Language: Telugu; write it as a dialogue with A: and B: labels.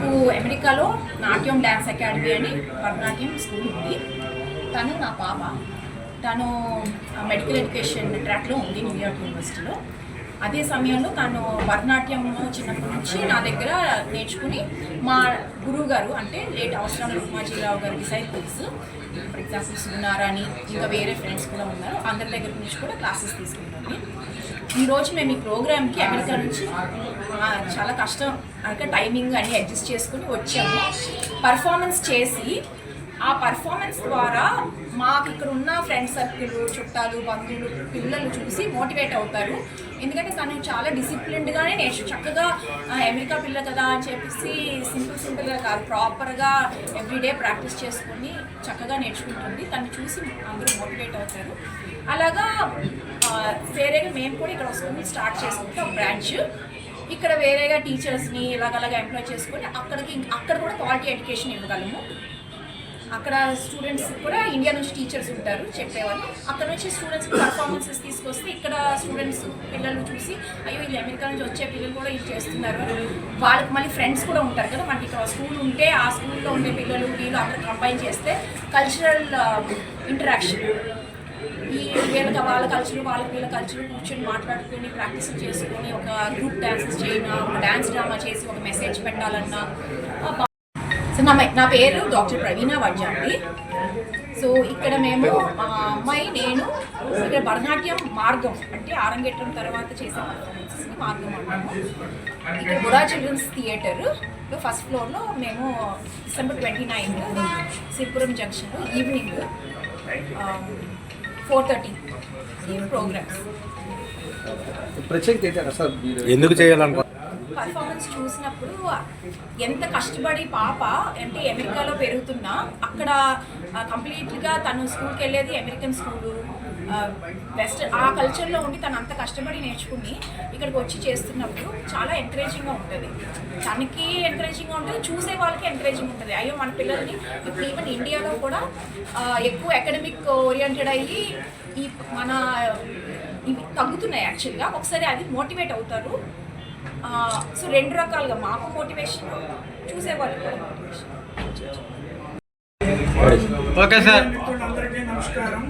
A: నాకు అమెరికాలో నాట్యం డ్యాన్స్ అకాడమీ అని భరతనాట్యం స్కూల్ ఉంది. తను నా పాప. తను మెడికల్ ఎడ్యుకేషన్ ట్రాక్లో ఉంది న్యూయార్క్ యూనివర్సిటీలో అదే సమయంలో తను భరతనాట్యం చిన్నప్పటి నుంచి నా దగ్గర నేర్చుకుని మా గురువు గారు అంటే లేట్ అవసరం ఉమాజీరావు గారి డిసైపుల్స్ ఫర్ ఎగ్జాంపుల్ ఉన్నారని ఇంకా వేరే ఫ్రెండ్స్ కూడా ఉన్నారు. అందరి దగ్గర నుంచి కూడా క్లాసెస్ తీసుకుంటాను ఈరోజు మేము ఈ ప్రోగ్రామ్కి అమెరికా నుంచి చాలా కష్టం. అంటే టైమింగ్ అన్ని అడ్జస్ట్ చేసుకుని వచ్చాము. పర్ఫార్మెన్స్ చేసి ఆ పర్ఫార్మెన్స్ ద్వారా మాకు ఇక్కడ ఉన్న ఫ్రెండ్ సర్కిల్ చుట్టాలు బంధువులు పిల్లలు చూసి మోటివేట్ అవుతారు. ఎందుకంటే తను చాలా డిసిప్లిన్డ్గానే నేర్చు చక్కగా అమెరికా పిల్ల కదా అని చెప్పేసి సింపుల్ సింపుల్గా కాదు ప్రాపర్గా ఎవ్రీడే ప్రాక్టీస్ చేసుకొని చక్కగా నేర్చుకుంటుంది. తను చూసి అందరూ మోటివేట్ అవుతారు. అలాగా వేరేగా మేము కూడా ఇక్కడ వస్తుంది స్టార్ట్ చేసుకుంటాం బ్రాంచ్ ఇక్కడ వేరేగా టీచర్స్ని ఇలాగలాగా ఎంప్లాయ్ చేసుకొని అక్కడికి అక్కడ కూడా క్వాలిటీ ఎడ్యుకేషన్ ఇవ్వగలము. అక్కడ స్టూడెంట్స్ కూడా ఇండియా నుంచి టీచర్స్ ఉంటారు చెప్పేవాళ్ళు. అక్కడ నుంచి స్టూడెంట్స్ పర్ఫార్మెన్సెస్ తీసుకొస్తే ఇక్కడ స్టూడెంట్స్ పిల్లలు చూసి అయ్యో వీళ్ళు అమెరికా నుంచి వచ్చే పిల్లలు కూడా ఇది చేస్తున్నారు. వాళ్ళకి మళ్ళీ ఫ్రెండ్స్ కూడా ఉంటారు కదా మనకి ఇక్కడ స్కూల్ ఉంటే ఆ స్కూల్లో ఉండే పిల్లలు వీళ్ళు అక్కడ కంబైన్ చేస్తే కల్చరల్ ఇంటరాక్షన్ um, ఈ వీళ్ళకి వాళ్ళ కల్చర్ వాళ్ళకి వీళ్ళ కల్చర్ కూర్చొని మాట్లాడుకొని ప్రాక్టీస్ చేసుకొని ఒక గ్రూప్ డ్యాన్సెస్ చేయను ఒక డ్యాన్స్ డ్రామా చేసి ఒక మెసేజ్ పెట్టాలన్నా సో నా నా పేరు డాక్టర్ ప్రవీణ వడ్జాండి సో ఇక్కడ మేము మా అమ్మాయి నేను ఇక్కడ భరతనాట్యం మార్గం అంటే ఆరంగేట్రం తర్వాత చేసే పర్ఫార్మెన్సెస్ని మార్గం అంటాము. ఇక్కడ బుడా చిల్డ్రన్స్ థియేటర్. ఫస్ట్ ఫ్లోర్లో మేము డిసెంబర్ ట్వంటీ నైన్ సిరిపురం జంక్షన్లో ఈవినింగ్ ఫోర్ థర్టీ ప్రోగ్రామ్స్.
B: ఎందుకు చేయాలనుకో
A: పర్ఫార్మెన్స్ చూసినప్పుడు ఎంత కష్టపడి పాప అంటే అమెరికాలో పెరుగుతున్నా అక్కడ కంప్లీట్గా తను స్కూల్కి వెళ్ళేది అమెరికన్ స్కూలు బెస్ట్ ఆ కల్చర్లో ఉండి తను అంత కష్టపడి నేర్చుకుని ఇక్కడికి వచ్చి చేస్తున్నప్పుడు చాలా ఎంకరేజింగ్గా ఉంటుంది. తనకి ఎంకరేజింగ్గా ఉంటుంది చూసే వాళ్ళకి ఎంకరేజింగ్ ఉంటుంది. అయ్యో మన పిల్లల్ని ఇప్పుడు ఈవెన్ ఇండియాలో కూడా ఎక్కువ అకాడమిక్ ఓరియంటెడ్ అయ్యి ఈ మన ఇవి తగ్గుతున్నాయి యాక్చువల్గా ఒకసారి అది మోటివేట్ అవుతారు. సో రెండు రకాలుగా మాకు మోటివేషన్ చూసే వాళ్ళకి కూడా మోటివేషన్
B: ఓకే సార్.
C: మిత్రులందరికీ నమస్కారం.